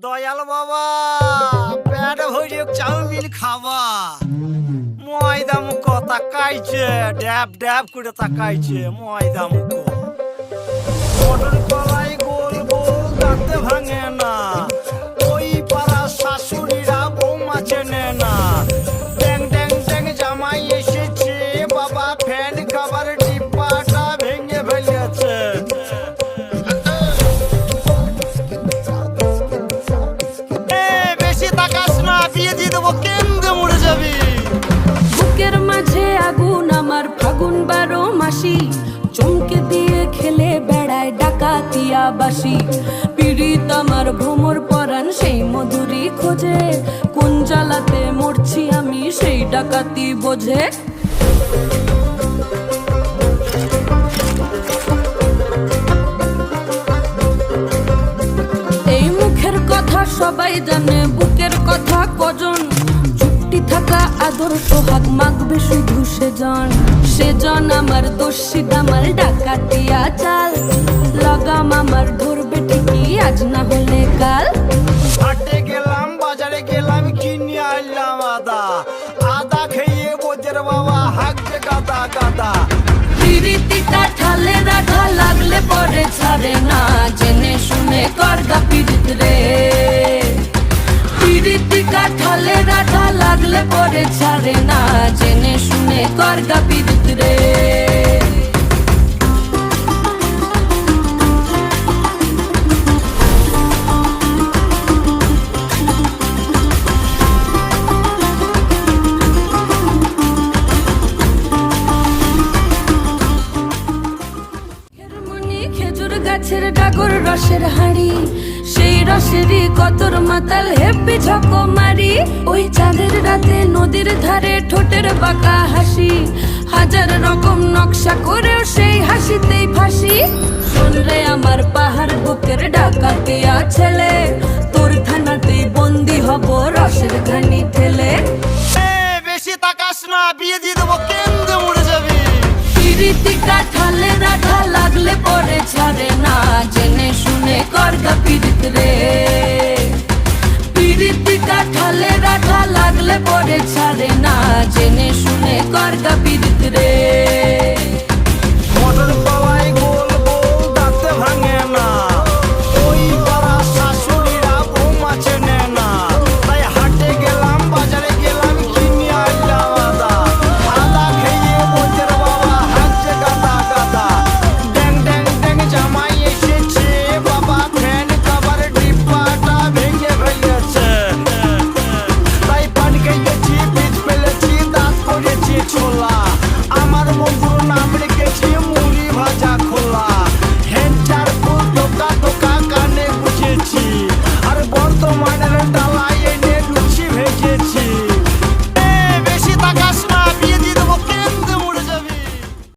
দয়াল বাবা প্যাট ভরে চাউমিন খাবা। ময়দা মুখ তাকাইছে ড্যাব ড্যাব করে তাকাইছে ময়দা মুখ বিয়ে কেন্দ্রে মরে যাবি। বুকের মাঝে আগুন, আমার ফাগুন বারো মাসি। চমকে দিয়ে খেলে বেড়ায় ডাকাতিয়া বাসি পীড়িত আমার ভ্রমর পরাণ, সেই মধুরি খোঁজে। কোন জ্বালাতে মরছি আমি, সেই ডাকাতি বোঝে। এই মুখের কথা সবাই জানে, বুকের কথা কজন থাকা আদর সোহাগ মাগবে শুধু সেজন। সেজন আমার দোষী দামাল ডাকাতিয়া চাল লাগাম আমার ধরবে ঠিকই আজ না হলে কাল। হাটে গেলাম বাজারে গেলাম কিনে আনলাম আদা। আদা খেয়ে বোঝের বাবা হাঁকছে গাদা গাদা পিরিতিটা ঠালে রাধা লাগলে পরে ছাড়ে না জেনে শুনে করগা পরে ছাড়ে না জেনে শুনে পীড়িত রে। গাছের ডাগর রসের হাড়ি সেই রসেরই কতর মাতাল হেপি ঝকো মারি। ওই চাঁদের রাতে নদীর ধারে ঠোঁটের বাঁকা হাসি। হাজার রকম নকশা করেও সেই হাসিতেই ফাঁসি। শোন রে আমার পাহাড় বুকের ডাকাতিয়া ছেলে তোর থানাতেই বন্দি হব রসের ঘানি ঠেলে। বেশি তাকাস না বিয়ে দিয়ে দেবো কেন্দ্রে মরে যাবি। পিরিতিকা ঠালে রাধা লাগলে পরে ছাড়ে না। করে ছাড়ে না জেনে শুনে কর কাপি রে।